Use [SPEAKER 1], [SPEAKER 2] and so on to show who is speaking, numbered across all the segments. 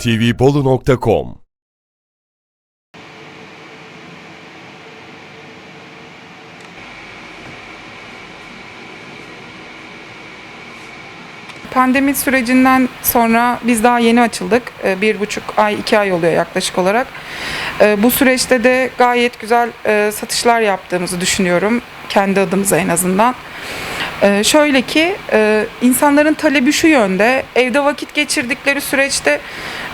[SPEAKER 1] tvbolu.com
[SPEAKER 2] Pandemi sürecinden sonra biz daha yeni açıldık. Ee, Bir buçuk ay, iki ay oluyor yaklaşık olarak. Ee, Bu süreçte de gayet güzel e, satışlar yaptığımızı düşünüyorum. Kendi adımıza en azından. Ee, Şöyle ki e, insanların talebi şu yönde. Evde vakit geçirdikleri süreçte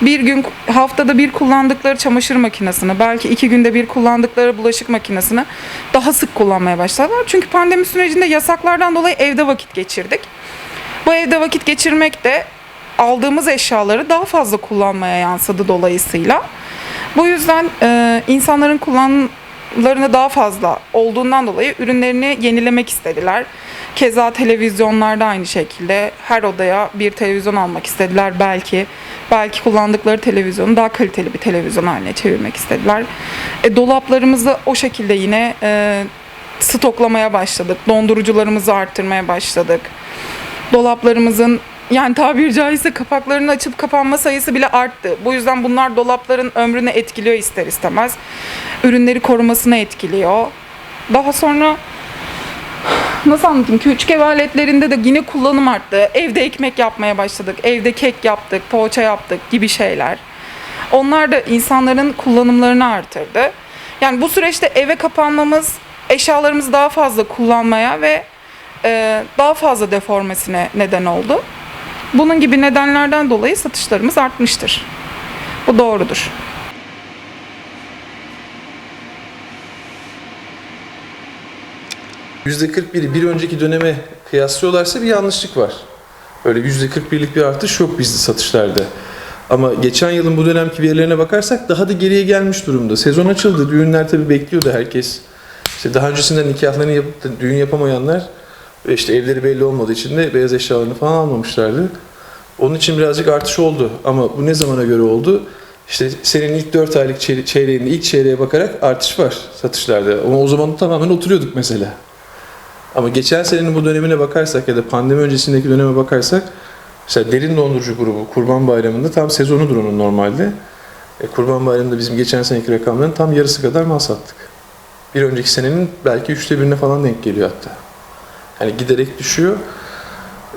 [SPEAKER 2] bir gün haftada bir kullandıkları çamaşır makinesini, belki iki günde bir kullandıkları bulaşık makinesini daha sık kullanmaya başladılar. Çünkü pandemi sürecinde yasaklardan dolayı evde vakit geçirdik. Bu evde vakit geçirmek de aldığımız eşyaları daha fazla kullanmaya yansıdı dolayısıyla. Bu yüzden e, insanların kullanımlarını daha fazla olduğundan dolayı ürünlerini yenilemek istediler. Keza televizyonlarda aynı şekilde her odaya bir televizyon almak istediler belki. Belki kullandıkları televizyonu daha kaliteli bir televizyon haline çevirmek istediler. E, dolaplarımızı o şekilde yine e, stoklamaya başladık. Dondurucularımızı arttırmaya başladık dolaplarımızın yani tabiri caizse kapaklarının açıp kapanma sayısı bile arttı. Bu yüzden bunlar dolapların ömrünü etkiliyor ister istemez. Ürünleri korumasını etkiliyor. Daha sonra nasıl anlatayım? Küçük ev aletlerinde de yine kullanım arttı. Evde ekmek yapmaya başladık. Evde kek yaptık, poğaça yaptık gibi şeyler. Onlar da insanların kullanımlarını artırdı. Yani bu süreçte eve kapanmamız eşyalarımızı daha fazla kullanmaya ve e, daha fazla deformesine neden oldu. Bunun gibi nedenlerden dolayı satışlarımız artmıştır. Bu doğrudur.
[SPEAKER 3] %41'i bir önceki döneme kıyaslıyorlarsa bir yanlışlık var. Öyle %41'lik bir artış yok bizde satışlarda. Ama geçen yılın bu dönemki verilerine bakarsak daha da geriye gelmiş durumda. Sezon açıldı, düğünler tabii bekliyordu herkes. İşte daha öncesinden nikahlarını yapıp da düğün yapamayanlar ve işte evleri belli olmadığı için de beyaz eşyalarını falan almamışlardı. Onun için birazcık artış oldu. Ama bu ne zamana göre oldu? İşte senin ilk 4 aylık çeyre- çeyreğinde ilk çeyreğe bakarak artış var satışlarda. Ama o zaman tamamen oturuyorduk mesela. Ama geçen senenin bu dönemine bakarsak ya da pandemi öncesindeki döneme bakarsak mesela derin dondurucu grubu Kurban Bayramı'nda tam sezonudur onun normalde. E, Kurban Bayramı'nda bizim geçen seneki rakamların tam yarısı kadar mal sattık. Bir önceki senenin belki üçte birine falan denk geliyor hatta. Yani giderek düşüyor.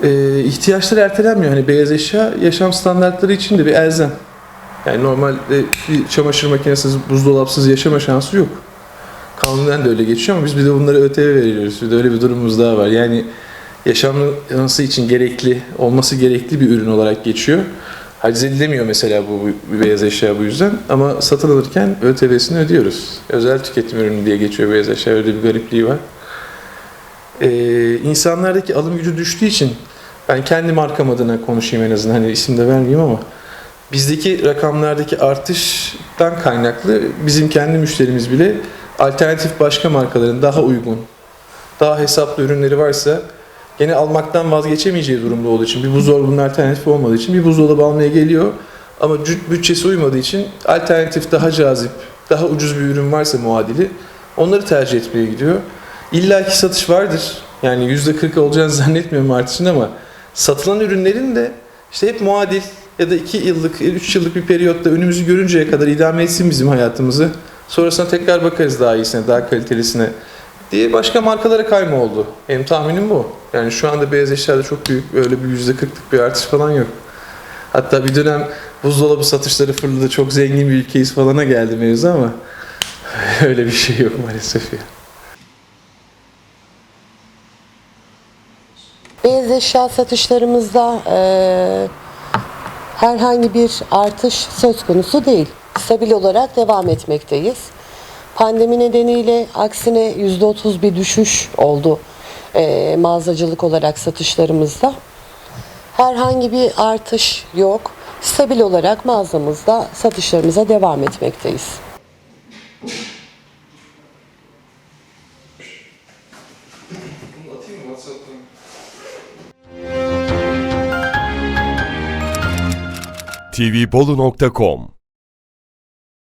[SPEAKER 3] E, ihtiyaçlar ertelenmiyor. Hani beyaz eşya yaşam standartları için de bir elzem. Yani normalde bir çamaşır makinesiz, buzdolapsız yaşama şansı yok. Kanunen de öyle geçiyor ama biz bir de bunlara ÖTV veriyoruz. Bir de öyle bir durumumuz daha var. Yani yaşanması için gerekli, olması gerekli bir ürün olarak geçiyor. Haciz edilemiyor mesela bu, bu beyaz eşya bu yüzden. Ama satın alırken ÖTV'sini ödüyoruz. Özel tüketim ürünü diye geçiyor beyaz eşya. Öyle bir garipliği var. Ee, insanlardaki alım gücü düştüğü için ben kendi markam adına konuşayım en azından. Hani isim de vermeyeyim ama bizdeki rakamlardaki artıştan kaynaklı bizim kendi müşterimiz bile alternatif başka markaların daha uygun, daha hesaplı ürünleri varsa gene almaktan vazgeçemeyeceği durumda olduğu için bir buzdolabının alternatifi olmadığı için bir buzdolabı almaya geliyor ama bütçesi uymadığı için alternatif daha cazip, daha ucuz bir ürün varsa muadili onları tercih etmeye gidiyor. İlla ki satış vardır. Yani %40 olacağını zannetmiyorum artışın ama satılan ürünlerin de işte hep muadil ya da 2 yıllık, 3 yıllık bir periyotta önümüzü görünceye kadar idame etsin bizim hayatımızı. Sonrasında tekrar bakarız daha iyisine, daha kalitelisine diye başka markalara kayma oldu. Benim tahminim bu. Yani şu anda beyaz eşyada çok büyük öyle bir %40'lık bir artış falan yok. Hatta bir dönem buzdolabı satışları fırladı çok zengin bir ülkeyiz falana geldi mevzu ama öyle bir şey yok maalesef ya.
[SPEAKER 4] Beyaz eşya satışlarımızda eee, herhangi bir artış söz konusu değil. Stabil olarak devam etmekteyiz. Pandemi nedeniyle aksine %30 bir düşüş oldu eee, mağazacılık olarak satışlarımızda. Herhangi bir artış yok. Stabil olarak mağazamızda satışlarımıza devam etmekteyiz.
[SPEAKER 1] tvbolu.com